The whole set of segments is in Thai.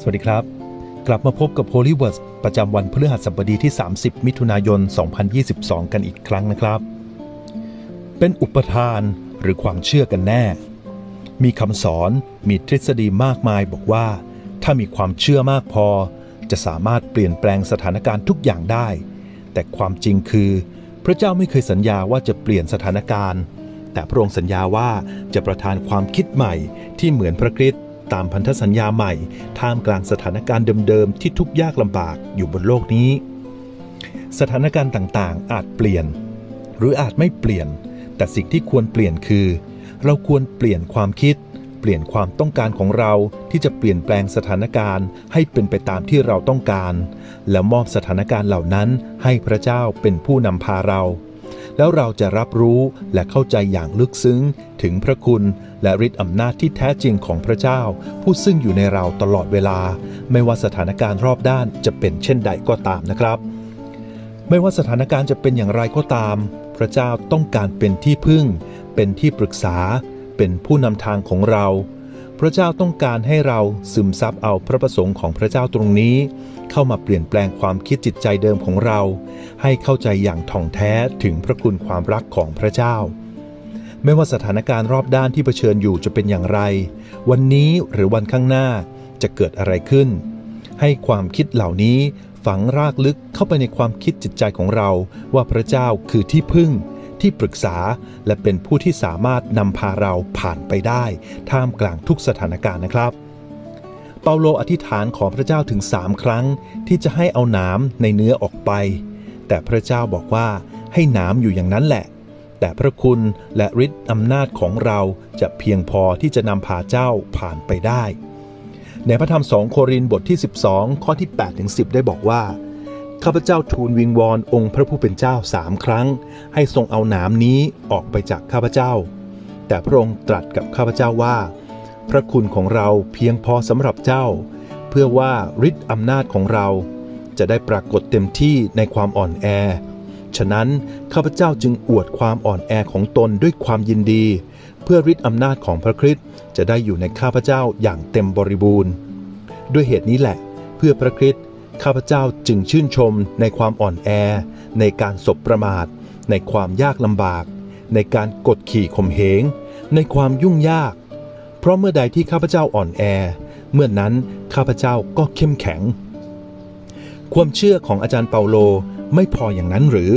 สวัสดีครับ กลับมาพบกับ Holy Words ประจำวันพฤหัสบดีที่ 30 มิถุนายน 2022 กันอีกครั้งนะครับ เป็นอุปทานหรือความเชื่อกันแน่ มีคำสอนมีทฤษฎีมากมายบอกว่า ถ้ามีความเชื่อมากพอ จะสามารถเปลี่ยนแปลงสถานการณ์ทุกอย่างได้ แต่ความจริงคือ พระเจ้าไม่เคยสัญญาว่าจะเปลี่ยนสถานการณ์ แต่พระองค์สัญญาว่าจะประทานความคิดใหม่ที่เหมือนพระคริสต์ ตามพันธสัญญาใหม่ ท่ามกลางสถานการณ์เดิมๆ ที่ทุกยากลำบากอยู่บนโลกนี้ สถานการณ์ต่างๆ อาจเปลี่ยน หรืออาจไม่เปลี่ยน แต่สิ่งที่ควรเปลี่ยนคือ เราควรเปลี่ยนความคิด เปลี่ยนความต้องการของเราที่จะเปลี่ยนแปลงสถานการณ์ ให้เป็นไปตามที่เราต้องการ แล้วมอบสถานการณ์เหล่านั้นให้พระเจ้าเป็นผู้นำพาเรา แล้วเราจะรับรู้และเข้าใจอย่างลึกซึ้ง ถึงพระคุณและฤทธิ์อำนาจที่แท้จริงของพระเจ้า ผู้ซึ่งอยู่ในเราตลอดเวลา ไม่ว่าสถานการณ์รอบด้านจะเป็นเช่นใดก็ตามนะครับ ไม่ว่าสถานการณ์จะเป็นอย่างไรก็ตาม พระเจ้าต้องการเป็นที่พึ่ง เป็นที่ปรึกษา เป็นผู้นำทางของเรา พระเจ้าต้องการให้เราซึมซับเอาพระประสงค์ของพระเจ้าตรงนี้ เข้ามาเปลี่ยนแปลงความคิดจิตใจเดิมของเรา ให้เข้าใจอย่างถ่องแท้ถึงพระคุณความรักของพระเจ้า ไม่ว่าสถานการณ์รอบด้านที่เผชิญอยู่จะเป็นอย่างไร วันนี้หรือวันข้างหน้าจะเกิดอะไรขึ้น ให้ความคิดเหล่านี้ฝังรากลึกเข้าไปในความคิดจิตใจของเราว่าพระเจ้าคือที่พึ่ง ที่ปรึกษา และเป็นผู้ที่สามารถนำพาเราผ่านไปได้ ท่ามกลางทุกสถานการณ์นะครับ เปาโลอธิษฐานขอพระเจ้าถึงสามครั้ง ที่จะให้เอาหนามในเนื้อออกไป แต่พระเจ้าบอกว่าให้หนามอยู่อย่างนั้นแหละ แต่พระคุณและฤทธิ์อำนาจของเราจะเพียงพอที่จะนำพาเจ้าผ่านไปได้ในพระธรรมสองโครินบทที่ 12 ข้อที่8ถึง10 ได้บอกว่า ข้าพเจ้าทูลวิงวอนองค์พระผู้เป็นเจ้าสามครั้ง ให้ทรงเอาหนามนี้ออกไปจากข้าพเจ้า แต่พระองค์ตรัสกับข้าพเจ้าว่า พระคุณของเราเพียงพอสำหรับเจ้า เพื่อว่าฤทธิ์อำนาจของเรา จะได้ปรากฏเต็มที่ในความอ่อนแอ ฉะนั้นข้าพเจ้าจึงอวดความอ่อนแอของตนด้วยความยินดี เพื่อฤทธิ์อำนาจของพระคริสต์จะได้อยู่ในข้าพเจ้าอย่างเต็มบริบูรณ์ ด้วยเหตุนี้แหละ เพื่อพระคริสต์ ข้าพเจ้าจึงชื่นชมในความอ่อนแอ ในการสบประมาท ในความยากลำบาก ในการกดขี่ข่มเหง ในความยุ่งยาก เพราะเมื่อใดที่ข้าพเจ้าอ่อนแอ เมื่อนนั้นข้าพเจ้าก็เข้มแข็ง ความเชื่อของอาจารย์เปาโลไม่พออย่างนั้นหรือ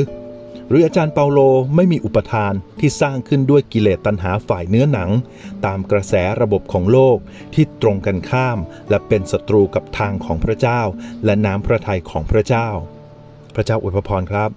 หรืออาจารย์เปาโลไม่มีอุปทานที่สร้างขึ้นด้วยกิเลสตัณหาฝ่ายเนื้อหนัง ตามกระแสระบบของโลกที่ตรงกันข้าม และเป็นศัตรูกับทางของพระเจ้า และน้ำพระทัยของพระเจ้า พระเจ้าอวยพรครับ